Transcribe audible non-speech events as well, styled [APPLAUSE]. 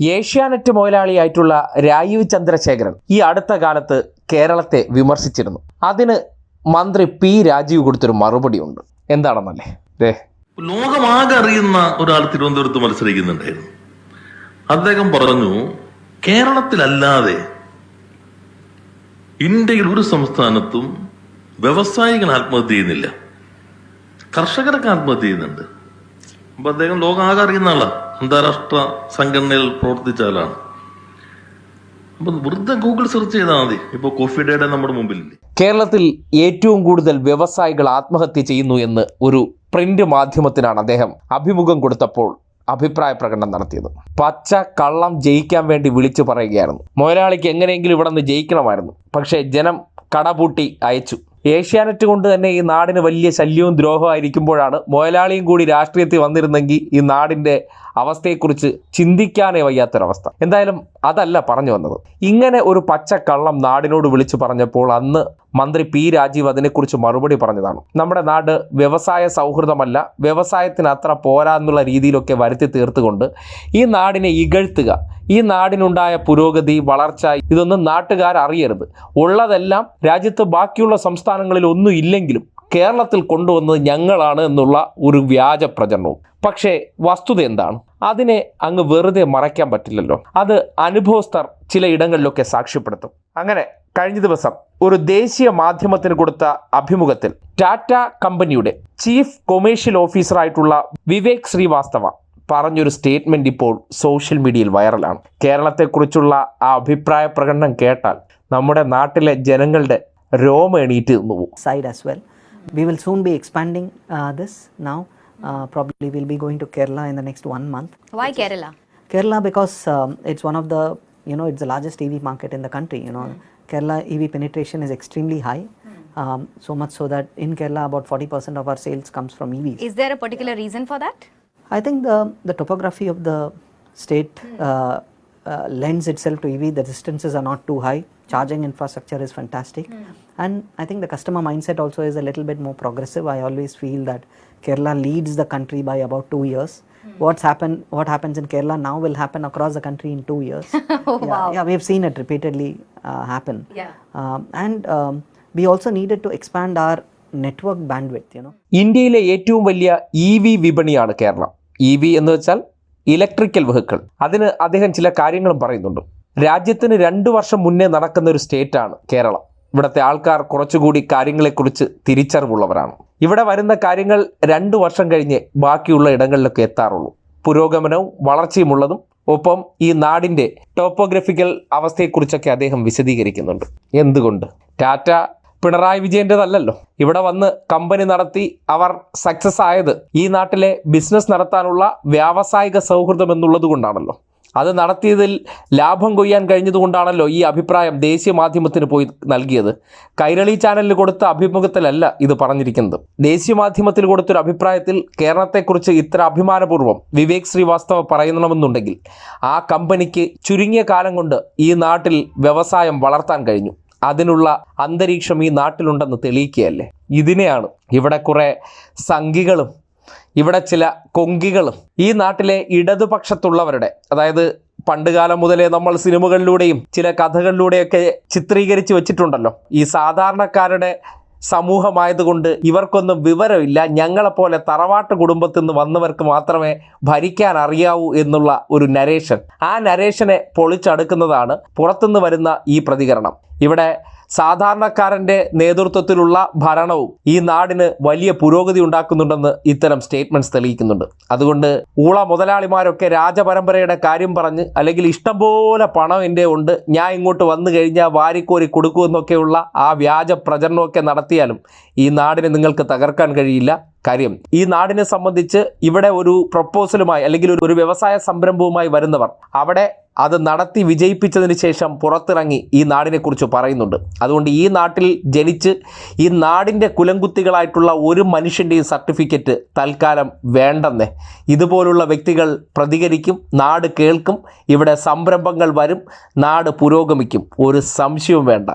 ഏഷ്യാനെറ്റ് മുതലാളിയായിട്ടുള്ള രാജീവ് ചന്ദ്രശേഖരൻ ഈ അടുത്ത കാലത്ത് കേരളത്തെ വിമർശിച്ചിരുന്നു. അതിന് മന്ത്രി പി രാജീവ് കൊടുത്തൊരു മറുപടിയുണ്ട്. എന്താണെന്നല്ലേ? ദേ. ലോകമാകെ അറിയുന്ന ഒരാൾ തിരുവനന്തപുരത്ത് മത്സരിക്കുന്നുണ്ടായിരുന്നു. അദ്ദേഹം പറഞ്ഞു കേരളത്തിലല്ലാതെ ഇന്ത്യയിൽ ഒരു സംസ്ഥാനത്തും വ്യവസായികൾ ആത്മഹത്യ ചെയ്യുന്നില്ല. കർഷകരൊക്കെ ആത്മഹത്യ ചെയ്യുന്നുണ്ട്. അപ്പൊ അദ്ദേഹം ലോകമാകെ അറിയുന്ന ആളാ. അന്താരാഷ്ട്ര സംഘടനയിൽ പ്രവർത്തിച്ച ആളാണ്. അപ്പൊ വെറുതെ ഗൂഗിൾ സെർച്ച് ചെയ്താൽ മതി. ഇപ്പൊ കോഫി നമ്മുടെ മുമ്പിലില്ലേ? കേരളത്തിൽ ഏറ്റവും കൂടുതൽ വ്യവസായികൾ ആത്മഹത്യ ചെയ്യുന്നു എന്ന് ഒരു പ്രിന്റ് മാധ്യമത്തിനാണ് അദ്ദേഹം അഭിമുഖം കൊടുത്തപ്പോൾ അഭിപ്രായ പ്രകടനം നടത്തിയത്. പച്ച കള്ളം ജയിക്കാൻ വേണ്ടി വിളിച്ചു പറയുകയായിരുന്നു. മുതലാളിക്ക് എങ്ങനെയെങ്കിലും ഇവിടെ നിന്ന് ജയിക്കണമായിരുന്നു. പക്ഷേ ജനം കടപൂട്ടി അയച്ചു. ഏഷ്യാനെറ്റ് കൊണ്ട് തന്നെ ഈ നാടിന് വലിയ ശല്യവും ദ്രോഹമായിരിക്കുമ്പോഴാണ് മുതലാളിയും കൂടി രാഷ്ട്രീയത്തിൽ വന്നിരുന്നെങ്കിൽ ഈ നാടിന്റെ അവസ്ഥയെക്കുറിച്ച് ചിന്തിക്കാനേ വയ്യാത്തൊരവസ്ഥ. എന്തായാലും അതല്ല പറഞ്ഞു വന്നത്. ഇങ്ങനെ ഒരു പച്ചക്കള്ളം നാടിനോട് വിളിച്ചു പറഞ്ഞപ്പോൾ അന്ന് മന്ത്രി പി രാജീവ് അതിനെക്കുറിച്ച് മറുപടി പറഞ്ഞതാണ്. നമ്മുടെ നാട് വ്യവസായ സൗഹൃദമല്ല വ്യവസായത്തിന് അത്ര പോരാ എന്നുള്ള രീതിയിലൊക്കെ വരുത്തി തീർത്തുകൊണ്ട് ഈ നാടിനെ ഇകഴ്ത്തുക ഈ നാടിനുണ്ടായ പുരോഗതി വളർച്ച ഇതൊന്നും നാട്ടുകാർ അറിയരുത് ഉള്ളതെല്ലാം രാജ്യത്ത് ബാക്കിയുള്ള സംസ്ഥാനങ്ങളിൽ ഒന്നും ഇല്ലെങ്കിലും കേരളത്തിൽ കൊണ്ടുവന്നത് ഞങ്ങളാണ് എന്നുള്ള ഒരു വ്യാജ പ്രചരണവും. പക്ഷേ വസ്തുത എന്താണ്? അതിനെ അങ്ങ് വെറുതെ മറയ്ക്കാൻ പറ്റില്ലല്ലോ. അത് അനുഭവസ്ഥർ ചില ഇടങ്ങളിലൊക്കെ സാക്ഷ്യപ്പെടുത്തും. അങ്ങനെ കഴിഞ്ഞ ദിവസം ഒരു ദേശീയ മാധ്യമത്തിന് കൊടുത്ത അഭിമുഖത്തിൽ ടാറ്റ കമ്പനിയുടെ ചീഫ് കൊമേഴ്ഷ്യൽ ഓഫീസറായിട്ടുള്ള വിവേക് ശ്രീവാസ്തവ പറഞ്ഞൊരു സ്റ്റേറ്റ്മെന്റ് ഇപ്പോൾ സോഷ്യൽ മീഡിയയിൽ വൈറലാണ് കേരളത്തെക്കുറിച്ചുള്ള ആ അഭിപ്രായ പ്രകടനം കേട്ടാൽ നമ്മുടെ നാട്ടിലെ ജനങ്ങളുടെ രോമേണീറ്റ് എണീറ്റ് പോകും. Side as well we will soon be expanding this now probably will be going to Kerala in the next one month why Kerala Kerala because it's one of the you know it's the largest E V market in the country you know Kerala E V penetration is extremely high so much so that in Kerala about forty percent of our sales comes from E V is there a particular reason for that I think the the topography of the state uh, uh, lends itself to EV. The distances are not too high. Charging infrastructure is fantastic, and I think the customer mindset also is a little bit more progressive. I always feel that Kerala leads the country by about two years. What's happened? What happens in Kerala now will happen across the country in two years. [LAUGHS] Oh, yeah, wow. yeah, we've seen it repeatedly uh, happen. Yeah. Um, and um, we also needed to expand our network bandwidth. You know. ഇന്ത്യയിലെ ഏറ്റവും വലിയ E V വിപണിയാണ് Keralam E V എന്ന് വെച്ചാൽ electrical vehicle. അതിന് അദ്ദേഹം ചില കാര്യങ്ങളും പറയുന്നുണ്ട്. രാജ്യത്തിന് രണ്ട് വർഷം മുന്നേ നടക്കുന്ന ഒരു സ്റ്റേറ്റാണ് കേരളം. ഇവിടുത്തെ ആൾക്കാർ കുറച്ചുകൂടി കാര്യങ്ങളെക്കുറിച്ച് തിരിച്ചറിവുള്ളവരാണ്. ഇവിടെ വരുന്ന കാര്യങ്ങൾ രണ്ട് വർഷം കഴിഞ്ഞ് ബാക്കിയുള്ള ഇടങ്ങളിലൊക്കെ എത്താറുള്ളൂ. പുരോഗമനവും വളർച്ചയുമുള്ളതും ഒപ്പം ഈ നാടിന്റെ ടോപ്പോഗ്രഫിക്കൽ അവസ്ഥയെക്കുറിച്ചൊക്കെ അദ്ദേഹം വിശദീകരിക്കുന്നുണ്ട്. എന്തുകൊണ്ട്? ടാറ്റ പിണറായി വിജയന്റെതല്ലല്ലോ ഇവിടെ വന്ന് കമ്പനി നടത്തി അവർ സക്സസ് ആയത് ഈ നാട്ടിലെ ബിസിനസ് നടത്താനുള്ള വ്യാവസായിക സൗഹൃദം എന്നുള്ളത് കൊണ്ടാണല്ലോ. അത് നടത്തിയതിൽ ലാഭം കൊയ്യാൻ കഴിഞ്ഞതുകൊണ്ടാണല്ലോ ഈ അഭിപ്രായം ദേശീയ മാധ്യമത്തിന് പോയി നൽകിയത്. കൈരളി ചാനലിൽ കൊടുത്ത അഭിമുഖത്തിലല്ല ഇത് പറഞ്ഞിരിക്കുന്നത്. ദേശീയ മാധ്യമത്തിൽ കൊടുത്തൊരു അഭിപ്രായത്തിൽ കേരളത്തെക്കുറിച്ച് ഇത്ര അഭിമാനപൂർവം വിവേക് ശ്രീവാസ്തവ പറയണമെന്നുണ്ടെങ്കിൽ ആ കമ്പനിക്ക് ചുരുങ്ങിയ കാലം കൊണ്ട് ഈ നാട്ടിൽ വ്യവസായം വളർത്താൻ കഴിഞ്ഞു. അതിനുള്ള അന്തരീക്ഷം ഈ നാട്ടിലുണ്ടെന്ന് തെളിയിക്കുകയല്ലേ? ഇതിനെയാണ് ഇവിടെ കുറേ സംഘികളും ഇവിടെ ചില കൊങ്കികളും ഈ നാട്ടിലെ ഇടതുപക്ഷത്തുള്ളവരുടെ അതായത് പണ്ടുകാലം മുതലേ നമ്മൾ സിനിമകളിലൂടെയും ചില കഥകളിലൂടെയൊക്കെ ചിത്രീകരിച്ച് വെച്ചിട്ടുണ്ടല്ലോ. ഈ സാധാരണക്കാരുടെ സമൂഹമായതുകൊണ്ട് ഇവർക്കൊന്നും വിവരമില്ല. ഞങ്ങളെപ്പോലെ തറവാട്ട് കുടുംബത്തിൽ നിന്ന് വന്നവർക്ക് മാത്രമേ ഭരിക്കാൻ അറിയാവൂ എന്നുള്ള ഒരു നരേഷൻ. ആ നരേഷനെ പൊളിച്ചടുക്കുന്നതാണ് പുറത്തുനിന്ന് വരുന്ന ഈ പ്രതികരണം. ഇവിടെ സാധാരണക്കാരന്റെ നേതൃത്വത്തിലുള്ള ഭരണവും ഈ നാടിന് വലിയ പുരോഗതി ഉണ്ടാക്കുന്നുണ്ടെന്ന് ഇത്തരം സ്റ്റേറ്റ്മെന്റ്സ് തെളിയിക്കുന്നുണ്ട്. അതുകൊണ്ട് ഊള മുതലാളിമാരൊക്കെ രാജപരമ്പരയുടെ കാര്യം പറഞ്ഞ് അല്ലെങ്കിൽ ഇഷ്ടംപോലെ പണം എന്റെ ഉണ്ട് ഞാൻ ഇങ്ങോട്ട് വന്നു കഴിഞ്ഞാൽ വാരിക്കോരി കൊടുക്കുമെന്നൊക്കെയുള്ള ആ വ്യാജ പ്രചരണമൊക്കെ നടത്തിയാലും ഈ നാടിനെ നിങ്ങൾക്ക് തകർക്കാൻ കഴിയില്ല. കാര്യം ഈ നാടിനെ സംബന്ധിച്ച് ഇവിടെ ഒരു പ്രപ്പോസലുമായി അല്ലെങ്കിൽ ഒരു വ്യവസായ സംരംഭവുമായി വരുന്നവർ അവിടെ അത് നടത്തി വിജയിപ്പിച്ചതിന് ശേഷം പുറത്തിറങ്ങി ഈ നാടിനെക്കുറിച്ച് പറയുന്നുണ്ട്. അതുകൊണ്ട് ഈ നാട്ടിൽ ജനിച്ച് ഈ നാടിന്റെ കുലംകുത്തികളായിട്ടുള്ള ഒരു മനുഷ്യന്റെയും സർട്ടിഫിക്കറ്റ് തൽക്കാലം വേണ്ടെന്നേ. ഇതുപോലുള്ള വ്യക്തികൾ പ്രതികരിക്കും നാട് കേൾക്കും ഇവിടെ സംരംഭങ്ങൾ വരും നാട് പുരോഗമിക്കും. ഒരു സംശയവും വേണ്ട.